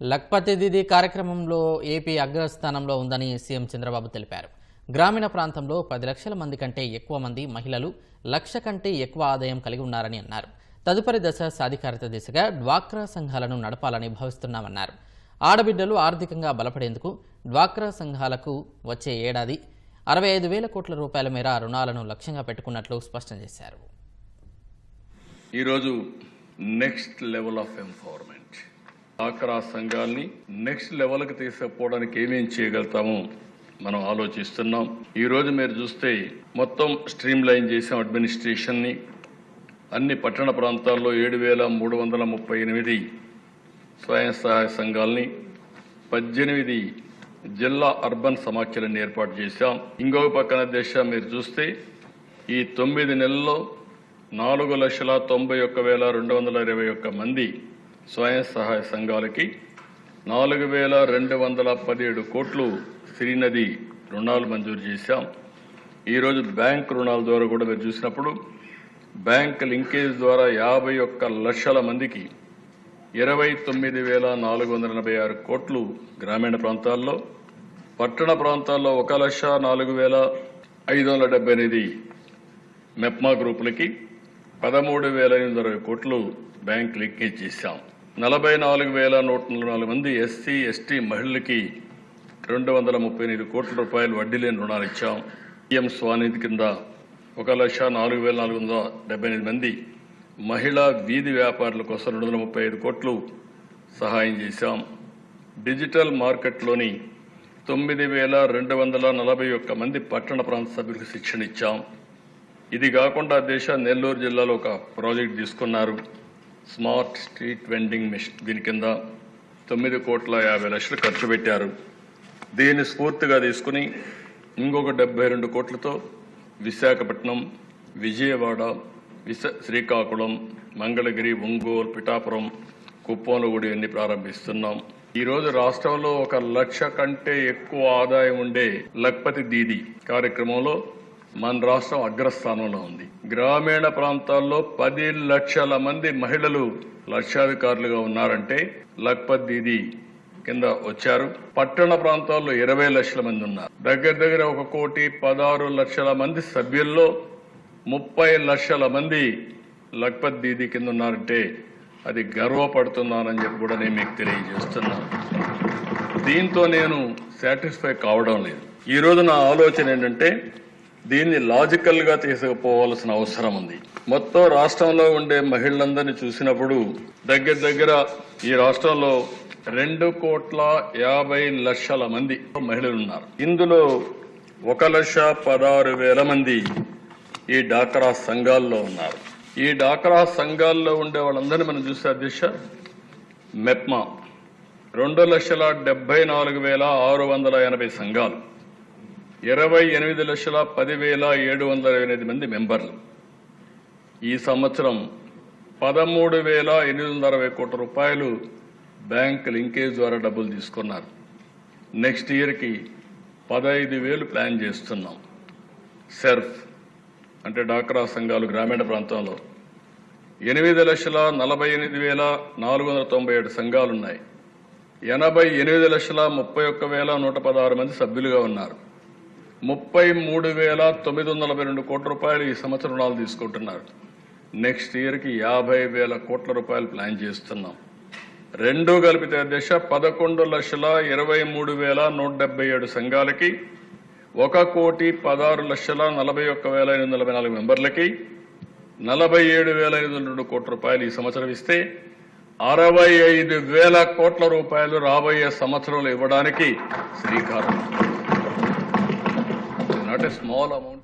లక్పతి దీది కార్యక్రమంలో ఏపీ అగ్రస్థానంలో ఉందని సీఎం చంద్రబాబు తెలిపారు. గ్రామీణ ప్రాంతంలో పది లక్షల మంది కంటే ఎక్కువ మంది మహిళలు లక్ష కంటే ఎక్కువ ఆదాయం కలిగి ఉన్నారని అన్నారు. తదుపరి దశ సాధికారత దిశగా డ్వాక్రా సంఘాలను నడపాలని భావిస్తున్నామన్నారు. ఆడబిడ్డలు ఆర్థికంగా బలపడేందుకు డ్వాక్రా సంఘాలకు వచ్చే ఏడాది అరవై ఐదు వేల కోట్ల రూపాయల మేర రుణాలను లక్ష్యంగా పెట్టుకున్నట్లు స్పష్టం చేశారు. ఈరోజు నెక్స్ట్ లెవెల్ ఆఫ్ ఎంపవర్మెంట్ డ్వాక్రా సంఘాల్ని నెక్స్ట్ లెవెల్కి తీసుకుపోవడానికి ఏమేం చేయగలుగుతామో మనం ఆలోచిస్తున్నాం. ఈరోజు మీరు చూస్తే మొత్తం స్ట్రీమ్ లైన్ చేసాం అడ్మినిస్ట్రేషన్ని. అన్ని పట్టణ ప్రాంతాల్లో ఏడు వేల మూడు వందల ముప్పై ఎనిమిది స్వయం సహాయ సంఘాలని పద్దెనిమిది జిల్లా అర్బన్ సమాఖ్యలను ఏర్పాటు చేశాం. ఇంకొక పక్కన దేశ మీరు చూస్తే ఈ తొమ్మిది నెలల్లో నాలుగు లక్షల తొంభై ఒక్క వేల రెండు వందల ఇరవై ఒక్క మంది స్వయం సహాయ సంఘాలకి నాలుగు వేల రెండు వందల పదిహేడు కోట్లు శ్రీనది రుణాలు మంజూరు చేశాం. ఈరోజు బ్యాంక్ రుణాల ద్వారా కూడా మీరు చూసినప్పుడు బ్యాంక్ లింకేజ్ ద్వారా యాభై ఒక్క లక్షల మందికి ఇరవై తొమ్మిది వేల నాలుగు వందల ఎనభై ఆరు కోట్లు గ్రామీణ ప్రాంతాల్లో పట్టణ ప్రాంతాల్లో ఒక లక్ష నాలుగు వేల ఐదు వందల డెబ్బై ఎనిమిది మెప్మా గ్రూపులకి పదమూడు వేల ఎనిమిది అరవై కోట్లు బ్యాంక్ లింకేజ్ చేశాం. నలభై నాలుగు వేల నూట నాలుగు మంది ఎస్సీ ఎస్టీ మహిళలకి రెండు వందల ముప్పై ఎనిమిది కోట్ల రూపాయలు వడ్డీ లేని రుణాలు ఇచ్చాం. పిఎం స్వానిధి కింద ఒక లక్ష నాలుగు వేల నాలుగు వందల డెబ్బై ఎనిమిది మంది మహిళా వీధి వ్యాపారుల కోసం రెండు వందల ముప్పై ఐదు కోట్లు సహాయం చేశాం. డిజిటల్ మార్కెట్లోని తొమ్మిది వేల రెండు వందల నలభై ఒక్క మంది పట్టణ ప్రాంత సభ్యులకు శిక్షణ ఇచ్చాం. ఇది కాకుండా దేశ నెల్లూరు జిల్లాలో ఒక ప్రాజెక్ట్ తీసుకున్నారు. స్మార్ట్ స్ట్రీట్ వెండింగ్ మిషన్ దీని కింద తొమ్మిది కోట్ల యాభై లక్షలు ఖర్చు పెట్టారు. దీన్ని స్ఫూర్తిగా తీసుకుని ఇంకొక డెబ్బై రెండు కోట్లతో విశాఖపట్నం విజయవాడ విశ శ్రీకాకుళం మంగళగిరి ఒంగోలు పిఠాపురం కుప్పంలో కూడా ఇవన్నీ ప్రారంభిస్తున్నాం. ఈరోజు రాష్ట్రంలో ఒక లక్ష కంటే ఎక్కువ ఆదాయం ఉండే లక్పతి దీది కార్యక్రమంలో మన రాష్ట్రం అగ్రస్థానంలో ఉంది. గ్రామీణ ప్రాంతాల్లో పది లక్షల మంది మహిళలు లక్షాధికారులుగా ఉన్నారంటే లక్పత్ దీది కింద వచ్చారు. పట్టణ ప్రాంతాల్లో ఇరవై లక్షల మంది ఉన్నారు. దగ్గర దగ్గర ఒక కోటి పదహారు లక్షల మంది సభ్యుల్లో ముప్పై లక్షల మంది లక్పత్ దీది కింద ఉన్నారంటే అది గర్వపడుతున్నానని చెప్పి కూడా నేను మీకు తెలియజేస్తున్నాను దీంతో నేను సాటిస్ఫై కావడం లేదు. ఈ రోజు నా ఆలోచన ఏంటంటే దీన్ని లాజికల్గా తీసుకుపోవాల్సిన అవసరం ఉంది. మొత్తం రాష్ట్రంలో ఉండే మహిళలందరినీ చూసినప్పుడు దగ్గర దగ్గర ఈ రాష్ట్రంలో రెండు కోట్ల యాభై లక్షల మంది మహిళలు ఉన్నారు ఇందులో ఒక లక్ష పదహారు వేల మంది ఈ డాక్రా సంఘాల్లో ఉన్నారు. ఈ డాక్రా సంఘాల్లో ఉండే వాళ్ళందరినీ మనం చూసే అధ్యక్ష మెప్మా రెండు లక్షల డెబ్బై నాలుగు వేల ఆరు వందల ఎనభై సంఘాలు. ఇరవై ఎనిమిది లక్షల పదివేల ఏడు వందల ఎనిమిది మంది మెంబర్లు. ఈ సంవత్సరం పదమూడు వేల ఎనిమిది వందల అరవై కోట్ల రూపాయలు బ్యాంక్ లింకేజ్ ద్వారా డబ్బులు తీసుకున్నారు. నెక్స్ట్ ఇయర్కి పదహైదు వేలు ప్లాన్ చేస్తున్నాం. సెర్ఫ్ అంటే డాక్రా సంఘాలు గ్రామీణ ప్రాంతంలో. ఎనిమిది లక్షల నలభై ఎనిమిది వేల నాలుగు వందల తొంభై ఏడు సంఘాలు ఉన్నాయి ఎనభై ఎనిమిది లక్షల ముప్పై ఒక్క వేల నూట పదహారు మంది సభ్యులుగా ఉన్నారు. ముప్పై మూడు వేల తొమ్మిది వందల నలభై రెండు కోట్ల రూపాయలు ఈ సంవత్సరం రుణాలు తీసుకుంటున్నారు. నెక్స్ట్ ఇయర్కి యాభై వేల కోట్ల రూపాయలు ప్లాన్ చేస్తున్నాం. రెండు కలిపితే దశ పదకొండు లక్షల ఇరవై మూడు వేల నూట డెబ్బై ఏడు సంఘాలకి ఒక కోటి పదహారు లక్షల నలభై ఒక్క వేల ఎనిమిది వందల నలభై నాలుగు మెంబర్లకి నలభై ఏడు వేల ఐదు వందల రెండు కోట్ల రూపాయలు ఈ సంవత్సరం ఇస్తే అరవై ఐదు వేల కోట్ల రూపాయలు రాబోయే సంవత్సరంలో ఇవ్వడానికి శ్రీకారం. not a small amount.